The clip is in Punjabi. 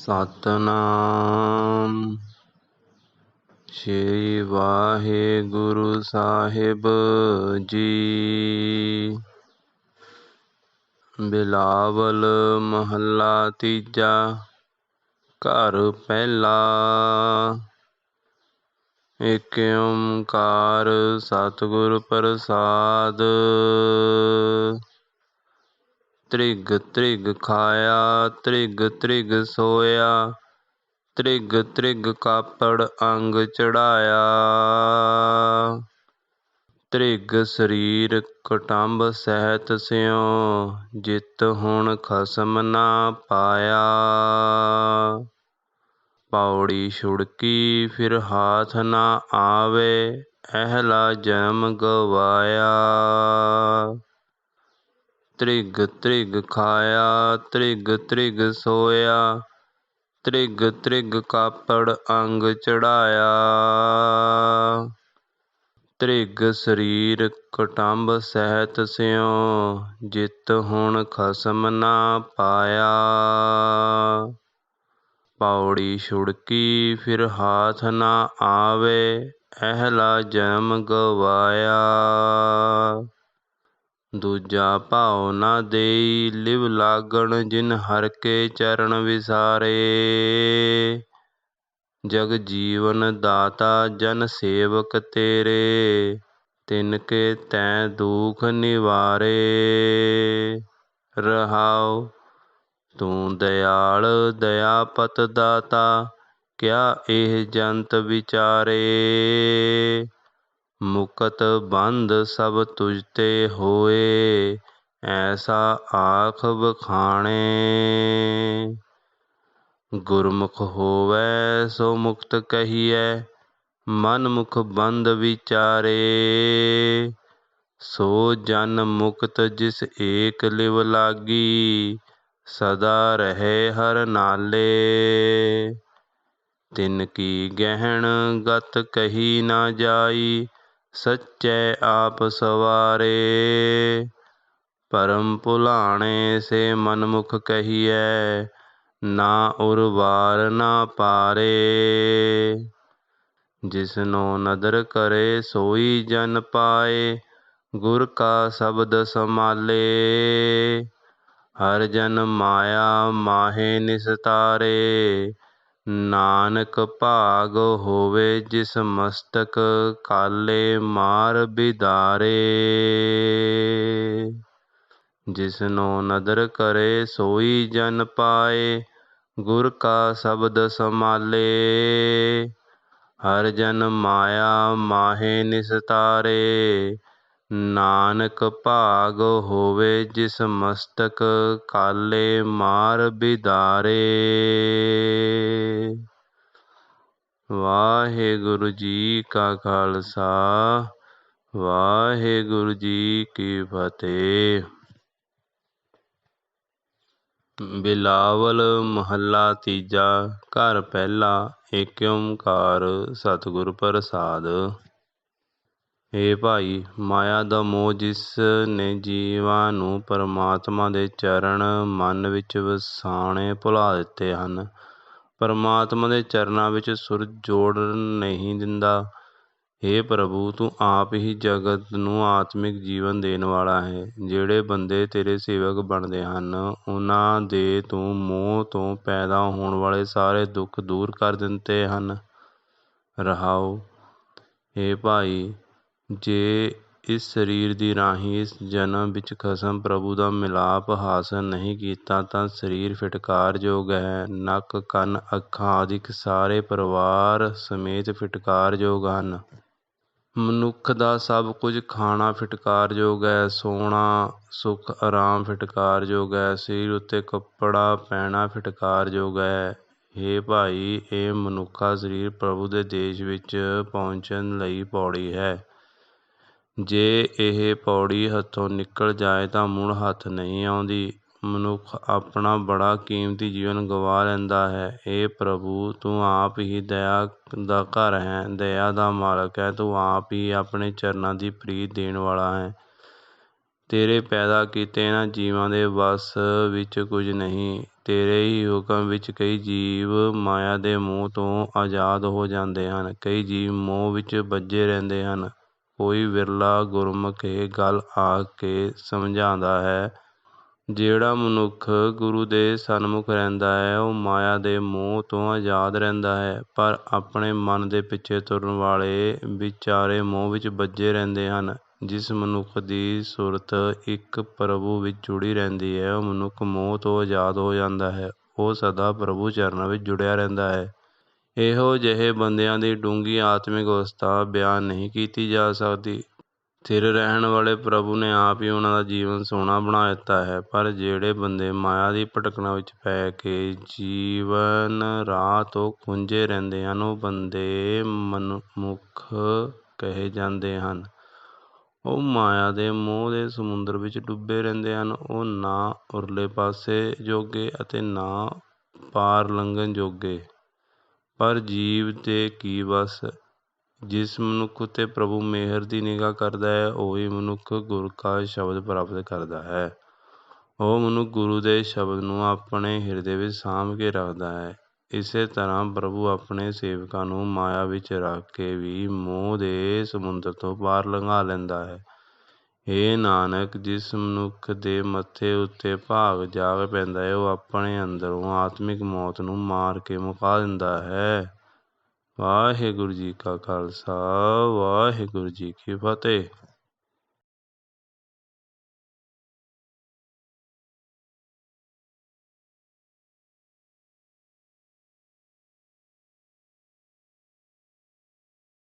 ਸਤਨਾਮ। ਸ਼੍ਰੀ ਵਾਹਿਗੁਰੂ ਸਾਹਿਬ ਜੀ। ਬਿਲਾਵਲ ਮਹੱਲਾ ਤੀਜਾ ਘਰ ਪਹਿਲਾ। ਏਕ ਓੰਕਾਰ ਸਤਿਗੁਰ ਪ੍ਰਸਾਦ। ਤ੍ਰਿਗ ਤ੍ਰਿਗ ਖਾਇਆ, ਤ੍ਰਿਗ ਤ੍ਰਿਗ ਸੋਇਆ, ਤ੍ਰਿਗ ਤ੍ਰਿਗ ਕਾਪੜ ਅੰਗ ਚੜਾਇਆ। ਤ੍ਰਿਗ ਸਰੀਰ ਕਟੰਬ ਸਹਿਤ ਸਿਉ, ਜਿਤ ਹੁਣ ਖਸਮ ਨਾ ਪਾਇਆ। ਪੌੜੀ ਛੁੜਕੀ ਫਿਰ ਹਾਥ ਨਾ ਆਵੇ ਅਹਲਾ ਜਨਮ ਗਵਾਇਆ। ਤ੍ਰਿਗ ਤ੍ਰਿਗ ਖਾਇਆ, ਤ੍ਰਿਗ ਤ੍ਰਿਗ ਸੋਇਆ, ਤ੍ਰਿਗ ਤ੍ਰਿਗ ਕਾਪੜ ਅੰਗ ਚੜਾਇਆ। ਤ੍ਰਿਗ ਸਰੀਰ ਕਟੰਬ ਸਹਿਤ ਸਿਉ, ਜਿਤ ਹੁਣ ਖਸਮ ਨਾ ਪਾਇਆ। ਪੌੜੀ ਛੁੜਕੀ ਫਿਰ ਹਾਥ ਨਾ ਆਵੇ ਅਹਲਾ ਜਨਮ ਗਵਾਇਆ। ਦੂਜਾ ਭਾਉ ਨਾ ਦੇਈ ਲਿਵ ਲਾਗਣ ਜਿਨ ਹਰ ਕੇ ਚਰਨ ਵਿਸਾਰੇ। ਜਗ ਜੀਵਨ ਦਾਤਾ ਜਨ ਸੇਵਕ ਤੇਰੇ, ਤਿਨ ਕੇ ਤੈ ਦੁਖ ਨਿਵਾਰੇ। ਰਹਾਉ ਤੂੰ ਦਇਆਲ ਦਇਆਪਤ ਦਾਤਾ, ਕਿਆ ਇਹ ਜੰਤ ਵਿਚਾਰੇ। ਮੁਕਤ ਬੰਧ ਸਭ ਤੁਝ ਤੇ ਹੋਏ, ਐਸਾ ਆਖ ਬਖਾਣੇ ਗੁਰਮੁਖ ਹੋਵੇ, ਸੋ ਮੁਕਤ ਕਹੀਐ ਮਨ ਮੁਖ ਬੰਦ ਵਿਚਾਰੇ। ਸੋ ਜਨ ਮੁਕਤ ਜਿਸ ਏਕ ਲਿਵ ਲਾਗੀ, ਸਦਾ ਰਹੇ ਹਰ ਨਾਲੇ। ਤਿਨ ਕੀ ਗਹਿਣ ਗਤ ਕਹੀ ਨਾ ਜਾਈ ਸੱਚੇ ਆਪ ਸਵਾਰੇ, ਪਰਮ ਭੁਲਾਣੇ ਸੇ ਮਨਮੁਖ ਕਹੀਐ, ਨਾ ਉਰ ਵਾਰ ਨਾ ਪਾਰੇ। ਜਿਸਨੋ ਨਦਰ ਕਰੇ ਸੋਈ ਜਨ ਪਾਏ, ਗੁਰ ਕਾ ਸ਼ਬਦ ਸਮਾਲੇ ਹਰ ਜਨ ਮਾਇਆ ਮਾਹੇ ਨਿਸਤਾਰੇ ਨਾਨਕ ਭਾਗ ਹੋਵੇ ਜਿਸ ਮਸਤਕ ਕਾਲੇ ਮਾਰ ਬਿਦਾਰੇ। ਜਿਸਨੋ ਨਦਰ ਕਰੇ ਸੋਈ ਜਨ ਪਾਏ, ਗੁਰ ਕਾ ਸ਼ਬਦ ਸਮਾਲੇ ਹਰ ਜਨ ਮਾਇਆ ਮਾਹੇ ਨਿਸਤਾਰੇ। ਨਾਨਕ ਭਾਗ ਹੋਵੇ ਜਿਸ ਮਸਤਕ ਕਾਲੇ ਮਾਰ ਬਿਦਾਰੇ। ਵਾਹਿਗੁਰੂ ਜੀ ਕਾ ਖਾਲਸਾ, ਵਾਹਿਗੁਰੂ ਜੀ ਕੀ ਫਤਿਹ। ਬਿਲਾਵਲ ਮਹੱਲਾ ਤੀਜਾ, ਘਰ ਪਹਿਲਾ ਏਕ ਓੰਕਾਰ ਸਤਿਗੁਰ ਪ੍ਰਸਾਦ। ਏ ਭਾਈ, ਮਾਇਆ ਦਾ ਮੋਹ ਜਿਸ ਨੇ ਜੀਵਾਂ ਨੂੰ ਪਰਮਾਤਮਾ ਦੇ ਚਰਨ ਮਨ ਵਿੱਚ ਵਸਾਣੇ ਭੁਲਾ ਦਿੱਤੇ ਹਨ, ਪਰਮਾਤਮਾ ਦੇ ਚਰਨਾਂ ਵਿੱਚ ਸੁਰ ਜੋੜ ਨਹੀਂ ਦਿੰਦਾ। हे ਪ੍ਰਭੂ, ਤੂੰ ਆਪ ਹੀ ਜਗਤ ਨੂੰ ਆਤਮਿਕ ਜੀਵਨ ਦੇਣ ਵਾਲਾ ਹੈ। ਜਿਹੜੇ ਬੰਦੇ ਤੇਰੇ ਸੇਵਕ ਬਣਦੇ ਹਨ, ਉਹਨਾਂ ਦੇ ਤੂੰ ਮੋਹ ਤੋਂ ਪੈਦਾ ਹੋਣ ਵਾਲੇ ਸਾਰੇ ਦੁੱਖ ਦੂਰ ਕਰ ਦਿੰਦੇ ਹਨ। ਰਹਾਉ हे ਭਾਈ ਜੇ ਇਸ ਸਰੀਰ ਦੀ ਰਾਹੀਂ ਇਸ ਜਨਮ ਵਿੱਚ ਖਸਮ ਪ੍ਰਭੂ ਦਾ ਮਿਲਾਪ ਹਾਸਲ ਨਹੀਂ ਕੀਤਾ, ਤਾਂ ਸਰੀਰ ਫਿਟਕਾਰਯੋਗ ਹੈ। ਨੱਕ, ਕੰਨ, ਅੱਖਾਂ ਆਦਿ ਸਾਰੇ ਪਰਿਵਾਰ ਸਮੇਤ ਫਿਟਕਾਰਯੋਗ ਹਨ। ਮਨੁੱਖ ਦਾ ਸਭ ਕੁਝ ਖਾਣਾ ਫਿਟਕਾਰਯੋਗ ਹੈ, ਸੋਣਾ ਸੁੱਖ, ਆਰਾਮ ਫਿਟਕਾਰਯੋਗ ਹੈ, ਸਰੀਰ ਉੱਤੇ ਕੱਪੜਾ ਪਹਿਨਾ ਫਿਟਕਾਰਯੋਗ ਹੈ। ਹੇ ਭਾਈ, ਇਹ ਮਨੁੱਖਾ ਸਰੀਰ ਪ੍ਰਭੂ ਦੇ ਦੇਸ਼ ਵਿੱਚ ਪਹੁੰਚਣ ਲਈ ਪੌੜੀ ਹੈ। ਜੇ ਇਹ ਪੌੜੀ ਹੱਥੋਂ ਨਿਕਲ ਜਾਏ ਤਾਂ ਮੁੜ ਹੱਥ ਨਹੀਂ ਆਉਂਦੀ। ਮਨੁੱਖ ਆਪਣਾ ਬੜਾ ਕੀਮਤੀ ਜੀਵਨ ਗਵਾ ਲੈਂਦਾ ਹੈ। ਇਹ ਪ੍ਰਭੂ, ਤੂੰ ਆਪ ਹੀ ਦਇਆ ਦਾ ਘਰ ਹੈ। ਦਇਆ ਦਾ ਮਾਲਕ ਹੈ। ਤੂੰ ਆਪ ਹੀ ਆਪਣੇ ਚਰਨਾਂ ਦੀ ਪ੍ਰੀਤ ਦੇਣ ਵਾਲਾ ਹੈ। ਤੇਰੇ ਪੈਦਾ ਕੀਤੇ ਇਹਨਾਂ ਜੀਵਾਂ ਦੇ ਵੱਸ ਵਿੱਚ ਕੁਝ ਨਹੀਂ। ਤੇਰੇ ਹੀ ਹੁਕਮ ਵਿੱਚ ਕਈ ਜੀਵ ਮਾਇਆ ਦੇ ਮੋਹ ਤੋਂ ਆਜ਼ਾਦ ਹੋ ਜਾਂਦੇ ਹਨ। ਕਈ ਜੀਵ ਮੋਹ ਵਿੱਚ ਬੱਝੇ ਰਹਿੰਦੇ ਹਨ। ਕੋਈ ਵਿਰਲਾ ਗੁਰਮੁਖ ਇਹ ਗੱਲ ਆਖ ਕੇ ਸਮਝਾਉਂਦਾ ਹੈ, ਜਿਹੜਾ ਮਨੁੱਖ ਗੁਰੂ ਦੇ ਸਨਮੁਖ ਰਹਿੰਦਾ ਹੈ, ਉਹ ਮਾਇਆ ਦੇ ਮੋਹ ਤੋਂ ਆਜ਼ਾਦ ਰਹਿੰਦਾ ਹੈ, ਪਰ ਆਪਣੇ ਮਨ ਦੇ ਪਿੱਛੇ ਤੁਰਨ ਵਾਲੇ ਵਿਚਾਰੇ ਮੋਹ ਵਿੱਚ ਬੱਝੇ ਰਹਿੰਦੇ ਹਨ। ਜਿਸ ਮਨੁੱਖ ਦੀ ਸੁਰਤ ਇੱਕ ਪ੍ਰਭੂ ਵਿੱਚ ਜੁੜੀ ਰਹਿੰਦੀ ਹੈ, ਉਹ ਮਨੁੱਖ ਮੋਹ ਤੋਂ ਆਜ਼ਾਦ ਹੋ ਜਾਂਦਾ ਹੈ, ਉਹ ਸਦਾ ਪ੍ਰਭੂ ਚਰਨਾਂ ਵਿੱਚ ਜੁੜਿਆ ਰਹਿੰਦਾ ਹੈ। ਇਹੋ ਜਿਹੇ ਬੰਦਿਆਂ ਦੀ ਡੂੰਘੀ ਆਤਮਿਕ ਅਵਸਥਾ ਬਿਆਨ ਨਹੀਂ ਕੀਤੀ ਜਾ ਸਕਦੀ। ਸਥਿਰ ਰਹਿਣ ਵਾਲੇ ਪ੍ਰਭੂ ਨੇ ਆਪ ਹੀ ਉਹਨਾਂ ਦਾ ਜੀਵਨ ਸੋਹਣਾ ਬਣਾ ਦਿੱਤਾ ਹੈ, ਪਰ ਜਿਹੜੇ ਬੰਦੇ ਮਾਇਆ ਦੀ ਭਟਕਣਾ ਵਿੱਚ ਪੈ ਕੇ ਜੀਵਨ ਰਾਹ ਤੋਂ ਖੁੰਝੇ ਰਹਿੰਦੇ ਹਨ, ਉਹ ਬੰਦੇ ਮਨਮੁਖ ਕਹੇ ਜਾਂਦੇ ਹਨ। ਉਹ ਮਾਇਆ ਦੇ ਮੋਹ ਦੇ ਸਮੁੰਦਰ ਵਿੱਚ ਡੁੱਬੇ ਰਹਿੰਦੇ ਹਨ। ਉਹ ਨਾ ਉਰਲੇ ਪਾਸੇ ਜੋਗੇ ਅਤੇ ਨਾ ਪਾਰ ਲੰਘਣ ਜੋਗੇ। ਪਰ ਜੀਵ 'ਤੇ ਕੀ ਬਸ ਜਿਸ ਮਨੁੱਖ ਉੱਤੇ ਪ੍ਰਭੂ ਮਿਹਰ ਦੀ ਨਿਗਾਹ ਕਰਦਾ ਹੈ, ਉਹੀ ਮਨੁੱਖ ਗੁਰ ਕਾ ਸ਼ਬਦ ਪ੍ਰਾਪਤ ਕਰਦਾ ਹੈ। ਉਹ ਮਨੁੱਖ ਗੁਰੂ ਦੇ ਸ਼ਬਦ ਨੂੰ ਆਪਣੇ ਹਿਰਦੇ ਵਿੱਚ ਸਾਂਭ ਕੇ ਰੱਖਦਾ ਹੈ। ਇਸੇ ਤਰ੍ਹਾਂ ਪ੍ਰਭੂ ਆਪਣੇ ਸੇਵਕਾਂ ਨੂੰ ਮਾਇਆ ਵਿੱਚ ਰੱਖ ਕੇ ਵੀ ਮੋਹ ਦੇ ਸਮੁੰਦਰ ਤੋਂ ਪਾਰ ਲੰਘਾ ਲੈਂਦਾ ਹੈ। ਏ ਨਾਨਕ, ਜਿਸ ਮਨੁੱਖ ਦੇ ਮੱਥੇ ਉੱਤੇ ਭਾਗ ਜਾਗ ਪੈਂਦਾ ਹੈ, ਉਹ ਆਪਣੇ ਅੰਦਰੋਂ ਆਤਮਿਕ ਮੌਤ ਨੂੰ ਮਾਰ ਕੇ ਮੁਕਾ ਦਿੰਦਾ ਹੈ। ਵਾਹਿਗੁਰੂ ਜੀ ਕਾ ਖਾਲਸਾ, ਵਾਹਿਗੁਰੂ ਜੀ ਕੀ ਫਤਿਹ।